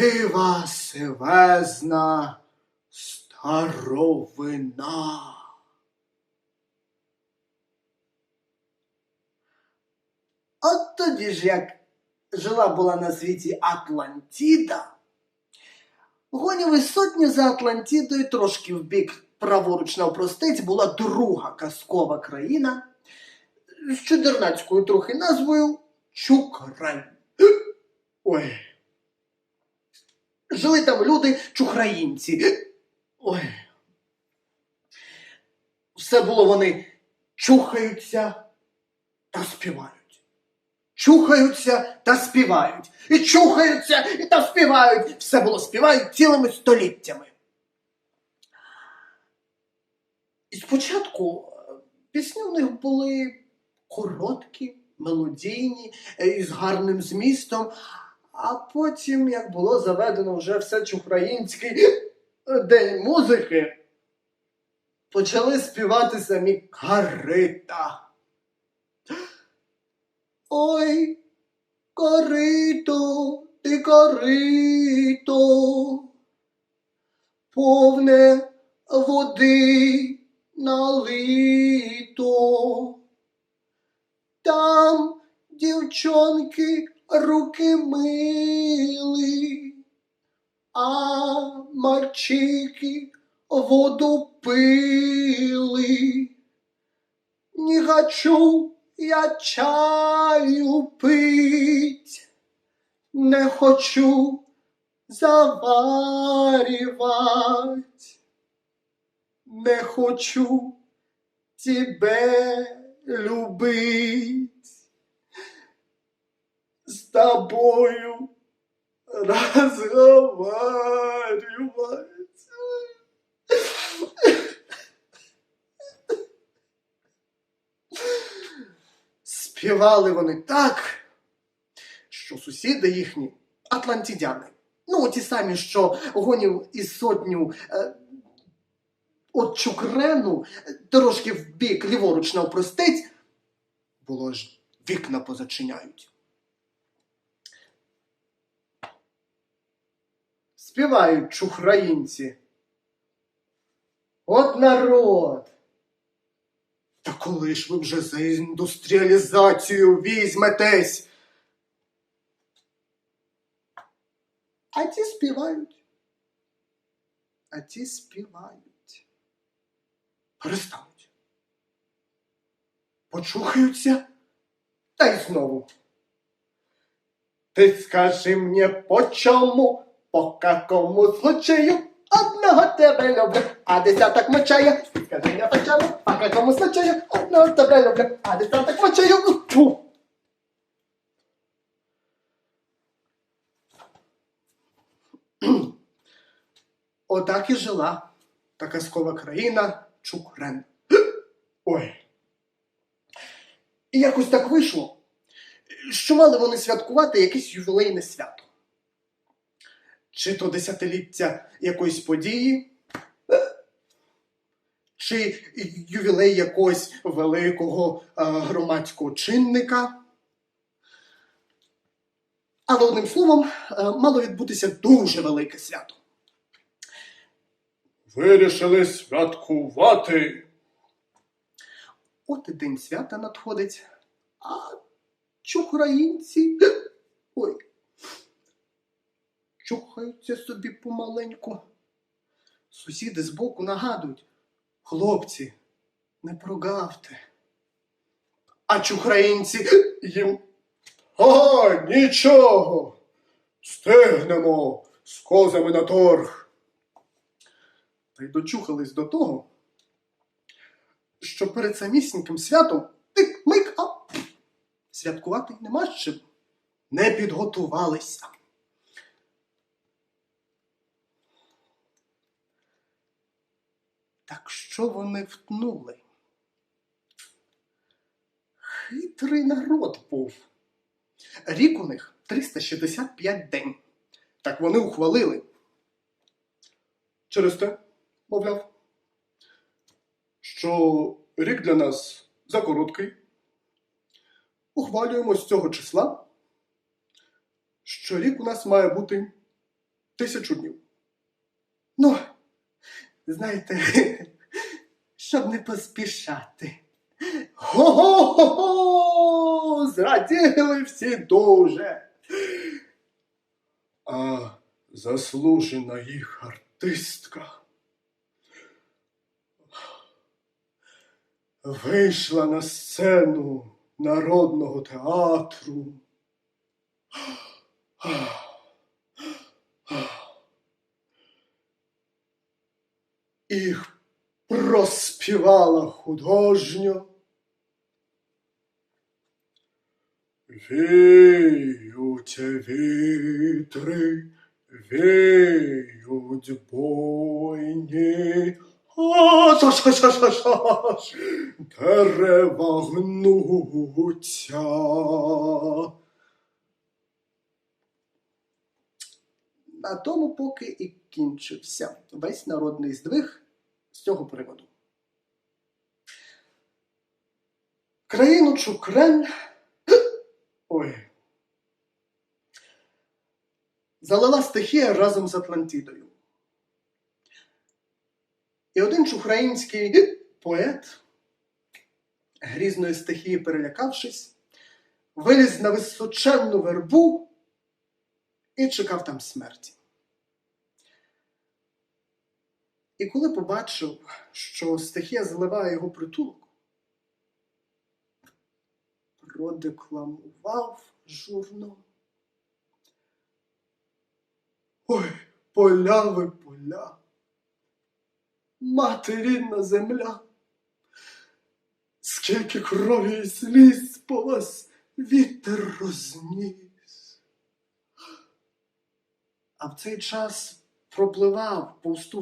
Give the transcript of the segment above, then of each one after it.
сива сивезна старовина. От тоді ж, як жила була на світі Атлантіда, гонів і сотні за Атлантідою, трошки в бік праворуч навпростець, була друга казкова країна з чудернацькою трохи назвою Чукрань. Ой. Жили там люди чухраїнці. Ой. Все було вони чухаються та співають. Чухаються та співають. І чухаються і та співають. Все було співають цілими століттями. І спочатку е, пісні у них були короткі, мелодійні, е, з гарним змістом, а потім, як було заведено вже все чухраїнський е, день музики, почали співати самі карита. Ой, корито, ти корито, повне води налито. Там дівчонки руки мили, а мальчики воду пили. Не хочу я чаю пить, не хочу заварювать, не хочу тебе любить, тобою разговаривать. Співали вони так, що сусіди їхні атлантідяни. Ну, ті самі, що гонів із сотню е, от Чукрену, е, трошки в бік ліворуч навпростець, було ж вікна позачиняють. Співають чухраїнці. От народ. Та коли ж ви вже за індустріалізацію візьметесь? А ті співають. А ті співають. Перестануть. Почухаються. Та й знову. Ти скажи мені по чому, по какому случаю одного тебе люблю, а десяток мочаю. Скажи мені по чому, по какому случаю одного тебе люблю, а десяток мочаю. Тьфу. Отак і жила та казкова країна Чукрен. Ой. І якось так вийшло, що мали вони святкувати якесь ювілейне свято. Чи то десятиліття якоїсь події, чи ювілей якогось великого е, громадського чинника. Але одним словом, е, мало відбутися дуже велике свято. Вирішили святкувати. От і день свята надходить, а чухраїнці. Ой. Чухаються собі помаленьку. Сусіди збоку нагадують. Хлопці, не прогавте. А чухраїнці їм. А, нічого. Стигнемо з козами на торг. Та й дочухались до того, що перед самісіньким святом тик-мик, а святкувати нема з чим. Не підготувалися. Так що вони втнули? Хитрий народ був. Рік у них 365 день. Так вони ухвалили. Через те, мовляв, що рік для нас закороткий. Ухвалюємо з цього числа, що рік у нас має бути тисячу днів. Ну, знаєте, щоб не поспішати. Го-го-го! Зраділи всі дуже. А заслужена їх артистка вийшла на сцену народного театру. І проспівала художньо. Віють вітри, віють бойні, дерева гнуться. На тому поки і кінчився весь народний здвиг з цього приводу. Країну Чукрен Ой, залила стихія разом з Атлантідою. І один чухраїнський поет, грізної стихії перелякавшись, виліз на височенну вербу і чекав там смерті. І коли побачив, що стихія зливає його притулок, продекламував журно. Ой, поля ви поля, мати рідна земля, скільки крові і сліз по вас вітер розніс. А в цей час пропливав повсту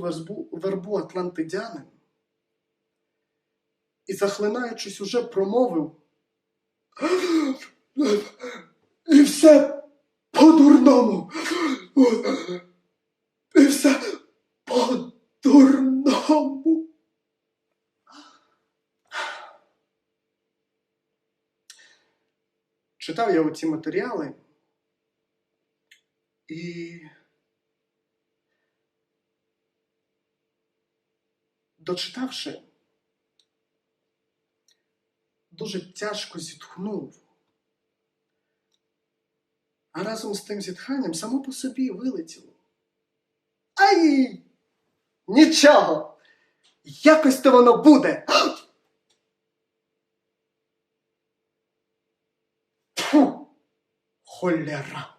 вербу, атлантидянин і, захлинаючись, уже промовив. І все по-дурному. І все по-дурному. Читав я оці матеріали і дочитавши, дуже тяжко зітхнув. А разом з тим зітханням само по собі вилетіло. Ай! Нічого! Якось то воно буде. Фу! Холера!